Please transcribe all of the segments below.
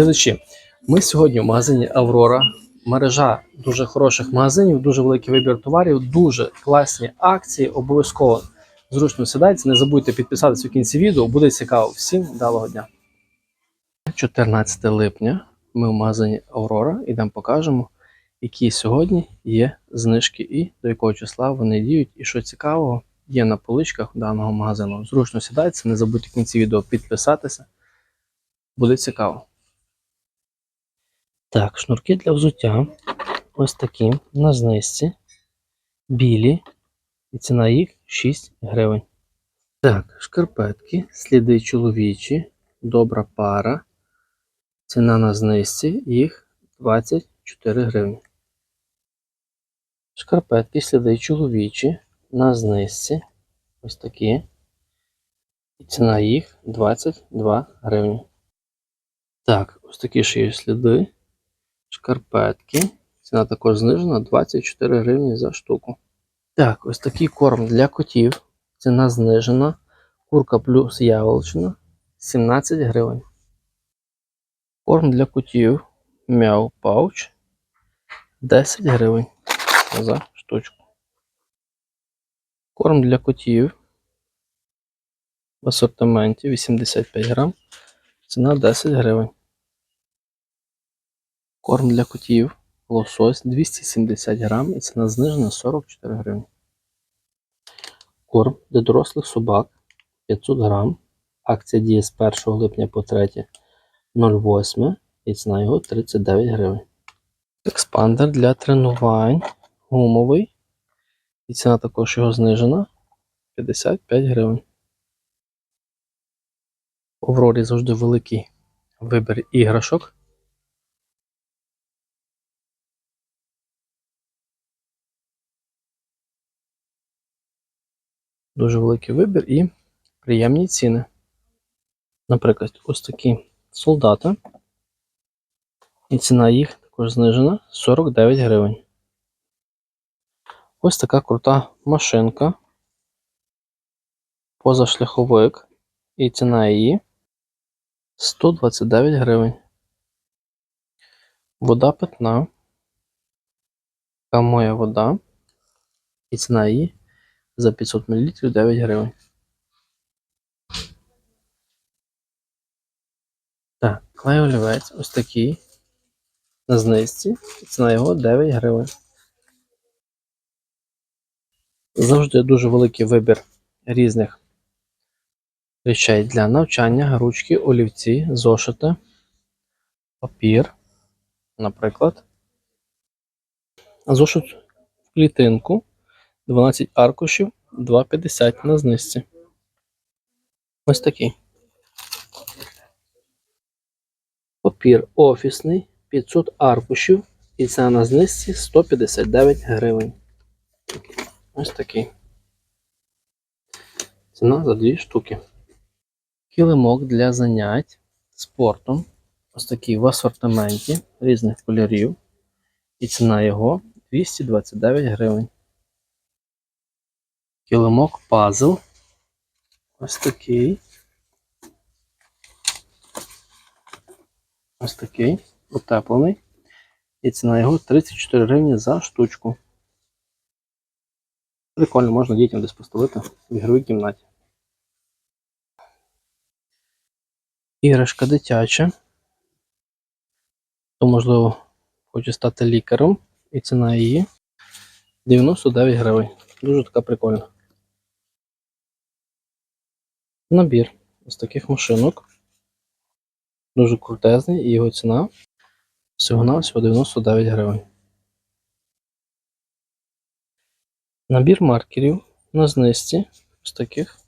Глядачі, ми сьогодні в магазині Аврора. Мережа дуже хороших магазинів, дуже великий вибір товарів, дуже класні акції. Обов'язково зручно сідайте. Не забудьте підписатися в кінці відео, буде цікаво. Всім вдалого дня. 14 липня ми в магазині Аврора ідемо покажемо, які сьогодні є знижки і до якого числа вони діють. І що цікавого є на поличках даного магазину. Зручно сідайте, не забудьте в кінці відео підписатися. Буде цікаво. Так, шнурки для взуття. Ось такі на знизці. Білі. І ціна їх 6 гривень. Так, шкарпетки, сліди чоловічі, добра пара. Ціна на знизці їх 24 гривні. Шкарпетки, сліди чоловічі на знизці. Ось такі. І ціна їх 22 гривні. Так, ось такі ще є сліди. Шкарпетки. Ціна також знижена 24 гривні за штуку. Так, ось такий корм для котів. Ціна знижена. Курка плюс яблучна 17 гривень. Корм для котів Мяу Пауч 10 гривень за штучку. Корм для котів в асортименті 85 грам. Ціна 10 гривень. Корм для котів лосось 270 грам і ціна знижена 44 гривні. Корм для дорослих собак 500 грам. Акція діє з 1 липня по 3.08 і ціна його 39 гривень. Експандер для тренувань гумовий. І ціна також його знижена 55 гривень. У Аврорі завжди великий вибір іграшок. Дуже великий вибір і приємні ціни. Наприклад, ось такі солдати. І ціна їх також знижена 49 гривень. Ось така крута машинка. Позашляховик. І ціна її 129 гривень. Вода питна. Така моя вода. І ціна її за 500 мл 9 гривень. Так, клей олівець ось такий. На знизці. Ціна його 9 гривень. Завжди дуже великий вибір різних речей для навчання, ручки, олівці, зошити, папір, наприклад. Зошит в клітинку 12 аркушів 2,50 на знижці. Ось такий. Папір офісний 500 аркушів і ціна на знижці 159 гривень. Ось такий. Ціна за дві штуки. Килимок для занять спортом. Ось такий в асортименті різних кольорів. І ціна його 229 гривень. Килимок пазл. Ось такий. Ось такий. Утеплений. І ціна його 34 гривні за штучку. Прикольно, можна дітям десь поставити в ігровій кімнаті. Іграшка дитяча. Хто, можливо, хоче стати лікарем. І ціна її 99 гривень. Дуже така прикольна. Набір ось таких машинок. Дуже крутезний і його ціна всього-навсього 99 гривень. Набір маркерів на знижці ось таких.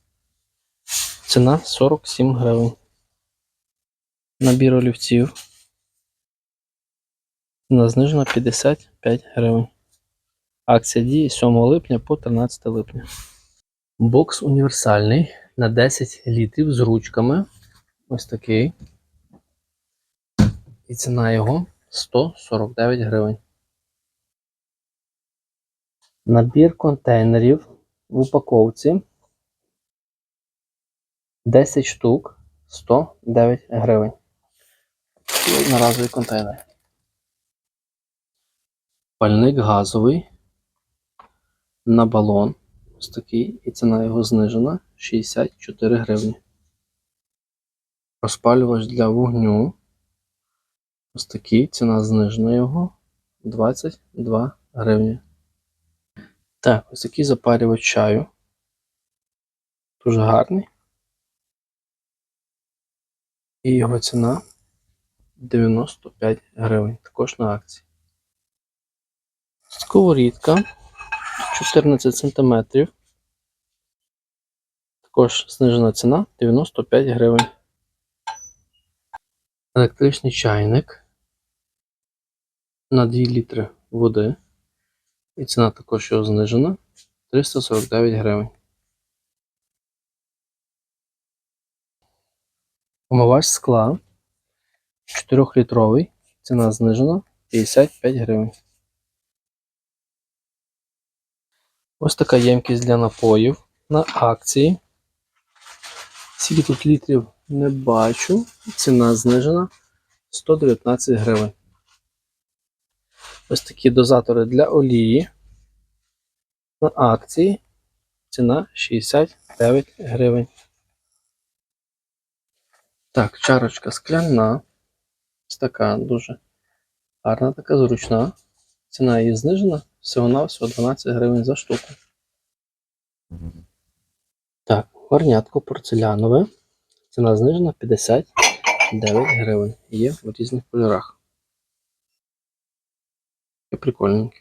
Ціна 47 гривень. Набір олівців. Ціна знижена 55 гривень. Акція діє 7 липня по 13 липня. Бокс універсальний на 10 літрів з ручками. Ось такий. І ціна його 149 гривень. Набір контейнерів в упаковці 10 штук 109 гривень. і одноразовий контейнер. Пальник газовий на балон. Ось такий, і ціна його знижена 64 гривні. Розпалювач для вогню. Ось такий, ціна знижена його 22 гривні. Так, ось такий запарювач чаю. Дуже гарний. І його ціна 95 гривень. Також на акції. Сковорідка 14 см. Також знижена ціна 95 гривень. Електричний чайник на 2 літри води. І ціна також його знижена 349 гривень. Омивач скла 4-літровий. Ціна знижена 55 гривень. Ось така ємкість для напоїв на акції. Скільки тут літрів не бачу. Ціна знижена 119 гривень. Ось такі дозатори для олії. На акції ціна 69 гривень. Так, чарочка скляна. Ось така дуже гарна, така зручна. Ціна її знижена всього-навсього 12 гривень за штуку. Так, горнятко порцелянове. Ціна знижена 59 гривень. Є в різних кольорах. І прикольненьке.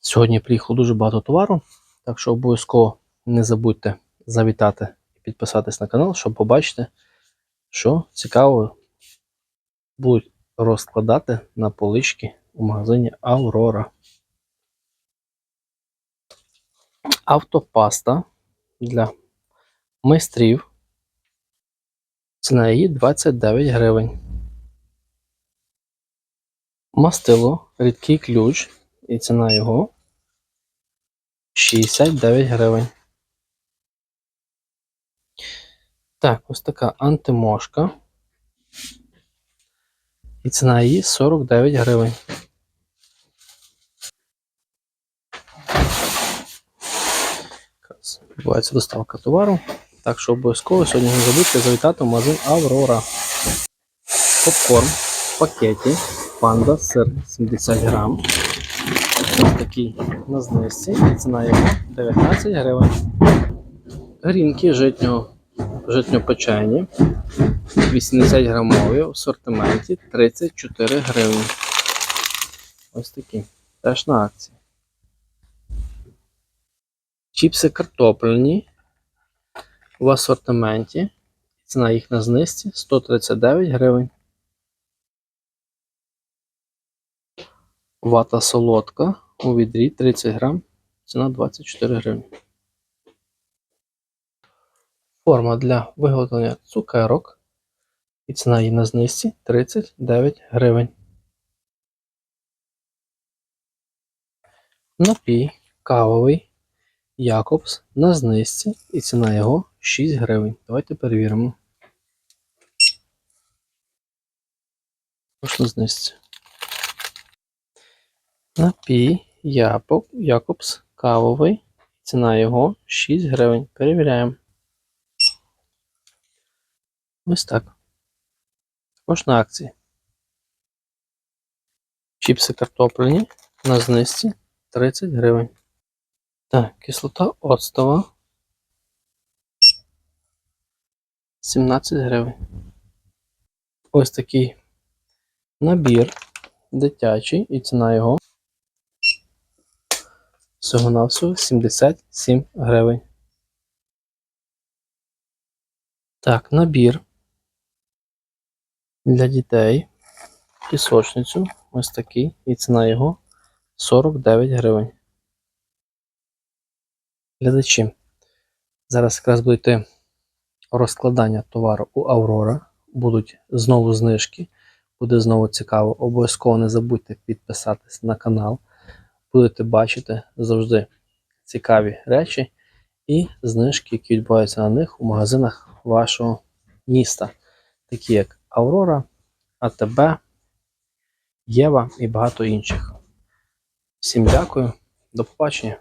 Сьогодні приїхало дуже багато товару, так що обов'язково не забудьте завітати і підписатись на канал, щоб побачити, що цікаво будуть розкладати на полички у магазині Аврора. Автопаста для майстрів. Ціна її 29 гривень. Мастило, рідкий ключ, і ціна його 69 гривень. Так, ось така антимошка. І ціна її 49 гривень. Відбувається доставка товару. Так що обов'язково сьогодні не забудьте завітати в магазин Аврора. Попкорн в пакеті. Панда сир 70 грам. Ось такий на знижці. Ціна його 19 гривень. Грінки житнього, житньопечені 80 грамові в асортименті 34 гривні. Ось такі. Теж на акції. Чіпси картопельні в асортименті. Ціна їх на знижці 139 гривень. Вата солодка у відрі 30 грам. Ціна 24 гривні. Форма для виготовлення цукерок. І ціна її на знижці 39 гривень. Напій кавовий Якобс на знижці. І ціна його 6 гривень. Давайте перевіримо. На знижці. Напій Якобс кавовий. Ціна його 6 гривень. Перевіряємо. Ось так. Також на акції. Чіпси картопляні на знижці 30 гривень. Так, кислота оцтова 17 гривень. Ось такий набір дитячий і ціна його всього-навсього 77 гривень. Так, набір для дітей. Пісочницю. Ось такий. І ціна його 49 гривень. Глядачі. Зараз якраз буде розкладання товару у Аврора. Будуть знову знижки. Буде знову цікаво. Обов'язково не забудьте підписатись на канал. Будете бачити завжди цікаві речі і знижки, які відбуваються на них у магазинах вашого міста, такі як Аврора, АТБ, Єва і багато інших. Всім дякую, до побачення.